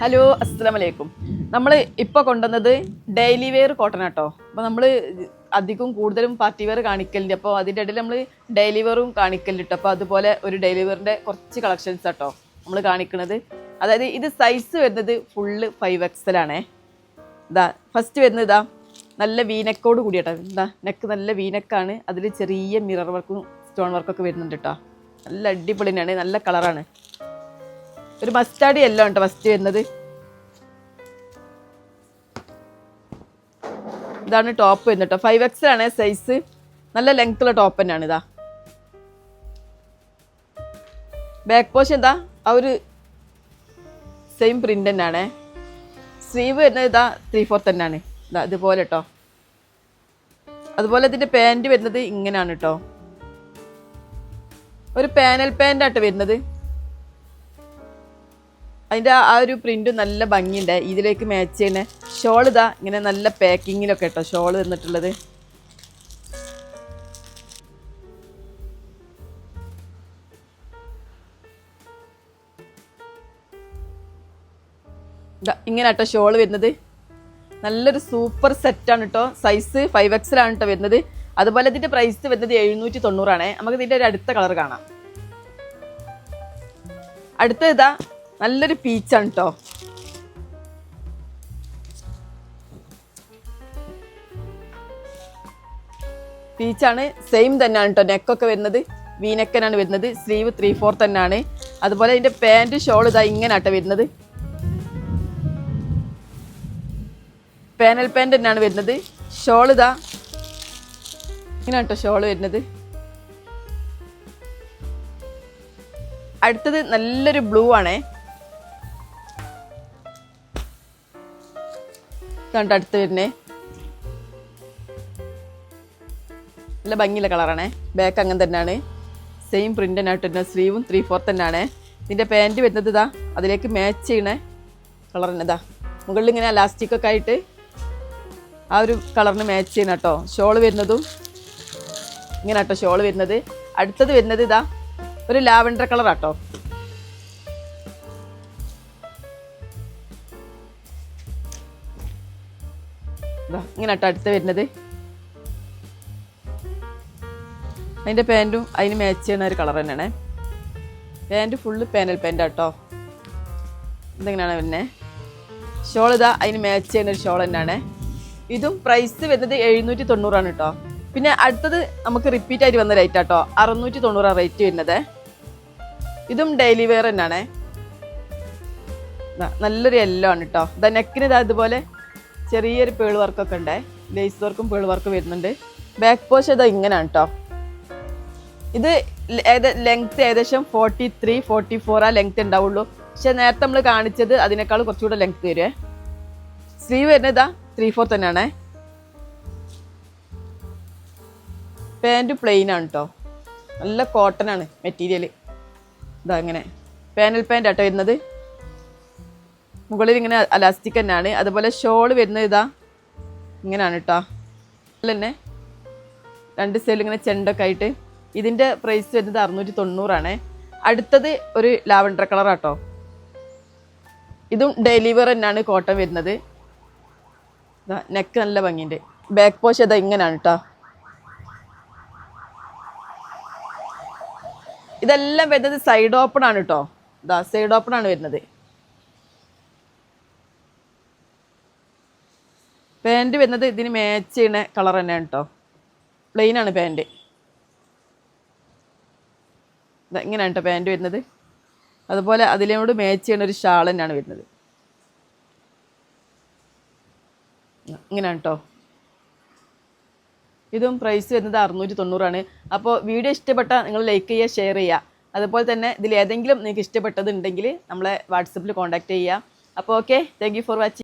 Hello അസ്സലാമു അലൈക്കും നമ്മൾ ഇപ്പോൾ കൊണ്ടുവന്നത് ഡെയിലി വെയർ കോട്ടൺ ആട്ടോ. അപ്പോൾ നമ്മൾ അധികം കൂടുതലും പാർട്ടി വെയർ കാണിക്കലുണ്ട് അപ്പോൾ അതിന്റെ ഇടയിൽ നമ്മൾ ഡെയിലി വെയറും കാണിക്കലുണ്ട് അപ്പോൾ അതുപോലെ ഒരു ഡെയിലി വെയറിന്റെ കുറച്ച് കളക്ഷൻസ് ആട്ടോ നമ്മൾ കാണിക്കുന്നത് അതായത് ഇത് സൈസ് വരുന്നത് ഫുള്ള് ഫൈവ് എക്സൽ ആണേ. ഇതാ ഫസ്റ്റ് വരുന്നത് ഇതാ നല്ല വീനക്കോട് കൂടിയാട്ടോ. എന്താ നെക്ക് നല്ല വീനക്കാണ് അതിൽ ചെറിയ മിറർ വർക്കും സ്റ്റോൺ വർക്കൊക്കെ വരുന്നുണ്ട് കേട്ടോ നല്ല അടിപൊളിയാണ് നല്ല കളറാണ് ഒരു മസ്റ്റാർഡ് എല്ലാം ഉണ്ട് ഫസ്റ്റ് വരുന്നത്? ഇതാണ് ടോപ്പ് വരുന്നത് കേട്ടോ ഫൈവ് എക്സ് ആണ് സൈസ് നല്ല ലെങ്ത് ഉള്ള ടോപ്പ് തന്നെയാണ് ഇതാ. ബാക്ക് പോഷൻ എന്താ? ആ ഒരു സെയിം പ്രിന്റ് തന്നെയാണ്. സ്ലീവ് വരുന്നത് ഇതാ ത്രീ ഫോർത്ത് തന്നെയാണ്. ഇതാ ഇതുപോലെ കേട്ടോ അതുപോലെ ഇതിന്റെ പാന്റ് വരുന്നത് ഇങ്ങനെയാണ് കേട്ടോ ഒരു പാനൽ പാന്റ് ആട്ടോ വരുന്നത്. അതിന്റെ ആ ഒരു പ്രിന്റ് നല്ല ഭംഗിയുണ്ട്. ഇതിലേക്ക് മാച്ച് ചെയ്യുന്ന ഷോൾ ഇതാ ഇങ്ങനെ നല്ല പാക്കിങ്ങിലൊക്കെ കേട്ടോ ഷോൾ തന്നിട്ടുള്ളത് ഇങ്ങനെ കേട്ടോ ഷോൾ വരുന്നത്. നല്ലൊരു സൂപ്പർ സെറ്റാണ് കേട്ടോ സൈസ് ഫൈവ് എക്സിലാണ് കേട്ടോ വരുന്നത്. അതുപോലെ ഇതിന്റെ പ്രൈസ് വരുന്നത് എഴുന്നൂറ്റി തൊണ്ണൂറാണ് നമുക്ക് ഇതിന്റെ ഒരു അടുത്ത കളർ കാണാം. അടുത്ത ഇതാ നല്ലൊരു പീച്ചാണ് കേട്ടോ പീച്ചാണ് സെയിം തന്നെയാണ് കേട്ടോ നെക്കൊക്കെ വരുന്നത്. വീനക്കനാണ് വരുന്നത്. സ്ലീവ് ത്രീ ഫോർ തന്നെയാണ്. അതുപോലെ ഇതിന്റെ പാന്റ് ഷോൾ ഇതാ ഇങ്ങനെ ആട്ടോ വരുന്നത്. പാനൽ പാന്റ് തന്നെയാണ് വരുന്നത്. ഷോൾ ഇതാ ഇങ്ങനെ കേട്ടോ ഷോൾ വരുന്നത്. അടുത്തത് നല്ലൊരു ബ്ലൂ ആണേ. കണ്ടോ അടുത്ത് വരുന്നേ? നല്ല ഭംഗിയുള്ള കളറാണേ. ബാക്ക് അങ്ങനെ തന്നെയാണ്. സെയിം പ്രിന്റ് തന്നെ ആയിട്ട് തന്നെ സ്ലീവും ത്രീ ഫോർത്ത് തന്നെയാണ്. ഇതിന്റെ പാന്റ് വരുന്നത് ഇതാ. അതിലേക്ക് മാച്ച് ചെയ്യണേ. കളർ തന്നെ ഇതാ. മുകളിൽ ഇങ്ങനെ ലാസ്റ്റിക്കൊക്കെ ആയിട്ട് ആ ഒരു കളറിന് മാച്ച് ചെയ്യണം കേട്ടോ. ഷോൾ വരുന്നതും ഇങ്ങനെ കേട്ടോ ഷോൾ വരുന്നത്. അടുത്തത് വരുന്നത് ഇതാ. ഒരു ലാവൻഡർ കളർ ഇങ്ങനെ കേട്ടോ അടുത്ത് വരുന്നത്. അതിന്റെ പാന്റും അതിന് മാച്ച് ചെയ്യുന്ന ഒരു കളർ തന്നെയാണ്. പാന്റ് ഫുള്ള് പാനൽ പാന്റാണ് കേട്ടോ എന്തെങ്ങനെയാണ് പിന്നെ ഷോൾ ഇതാ അതിന് മാച്ച് ചെയ്യുന്ന ഒരു ഷോൾ തന്നെയാണ്. ഇതും പ്രൈസ് വരുന്നത് എഴുന്നൂറ്റി തൊണ്ണൂറാണ് കേട്ടോ. പിന്നെ അടുത്തത് നമുക്ക് റിപ്പീറ്റ് ആയിട്ട് വന്ന റേറ്റ് ആട്ടോ. അറുന്നൂറ്റി തൊണ്ണൂറാണ് റേറ്റ് വരുന്നത്. ഇതും ഡെയിലി വെയർ തന്നെയാണ്. ദാ നല്ലൊരു യെല്ലോ ആണ് കേട്ടോ. ഇതാ നെക്കിന് ഇതാ ഇതുപോലെ ചെറിയൊരു പേൾ വർക്കൊക്കെ ഉണ്ടേ. ലേസ് വർക്കും പേൾ വർക്കും വരുന്നുണ്ട്. ബാക്ക് പോഷ് ഇത് ഇങ്ങനെയാണ് കേട്ടോ ഇത് ലെങ്ത് ഏകദേശം ഫോർട്ടി ത്രീ ഫോർട്ടി ഫോർ ആ ലെങ്ത് ഉണ്ടാവുള്ളൂ പക്ഷെ നേരത്തെ നമ്മൾ കാണിച്ചത് അതിനേക്കാൾ കുറച്ചുകൂടെ ലെങ്ത് വരുവേ സ്ലീവ് വരുന്നത് ഇതാ ത്രീ ഫോർ തന്നെയാണേ. പാന്റ് പ്ലെയിൻ ആണ് കേട്ടോ നല്ല കോട്ടൺ ആണ് മെറ്റീരിയൽ ഇതാ ഇങ്ങനെ. പാനൽ പാന്റ് ആട്ടോ വരുന്നത്. മുകളിൽ ഇങ്ങനെ അലാസ്റ്റിക് തന്നെയാണ്. അതുപോലെ ഷോൾ വരുന്നത് ഇതാ. ഇങ്ങനെയാണ് കേട്ടോ തന്നെ രണ്ട് സൈഡിൽ ഇങ്ങനെ ചെണ്ടൊക്കെ ആയിട്ട്. ഇതിന്റെ പ്രൈസ് വരുന്നത് അറുന്നൂറ്റി തൊണ്ണൂറാണ് അടുത്തത് ഒരു ലാവൻഡർ കളർ ആട്ടോ. ഇതും ഡെലിവർ തന്നെയാണ് കോട്ടൺ വരുന്നത്. നെക്ക് നല്ല ഭംഗിയുണ്ട്. ബാക്ക് പോഷ് അതാ ഇങ്ങനെയാണ് കേട്ടോ ഇതെല്ലാം വരുന്നത് സൈഡ് ഓപ്പൺ ആണ് കേട്ടോ ഇതാ സൈഡ് ഓപ്പൺ ആണ് വരുന്നത്. പാന്റ് വരുന്നത് ഇതിന് മാച്ച് ചെയ്യുന്ന കളർ തന്നെയാണ് കേട്ടോ പ്ലെയിൻ ആണ് പാന്റ് ഇങ്ങനെയാണ് കേട്ടോ പാന്റ് വരുന്നത്. അതുപോലെ അതിനോട് മാച്ച് ചെയ്യുന്ന ഒരു ഷാൾ തന്നെയാണ് വരുന്നത്. ഇങ്ങനെയാണ് കേട്ടോ ഇതും പ്രൈസ് വരുന്നത് അറുന്നൂറ്റി തൊണ്ണൂറാണ് അപ്പോൾ വീഡിയോ ഇഷ്ടപ്പെട്ടാൽ നിങ്ങൾ ലൈക്ക് ചെയ്യുക ഷെയർ ചെയ്യുക. അതുപോലെ തന്നെ ഇതിൽ ഏതെങ്കിലും നിങ്ങൾക്ക് ഇഷ്ടപ്പെട്ടതുണ്ടെങ്കിൽ നമ്മളെ വാട്സപ്പിൽ കോൺടാക്റ്റ് ചെയ്യുക. അപ്പോൾ ഓക്കെ താങ്ക് ഫോർ വാച്ചിങ്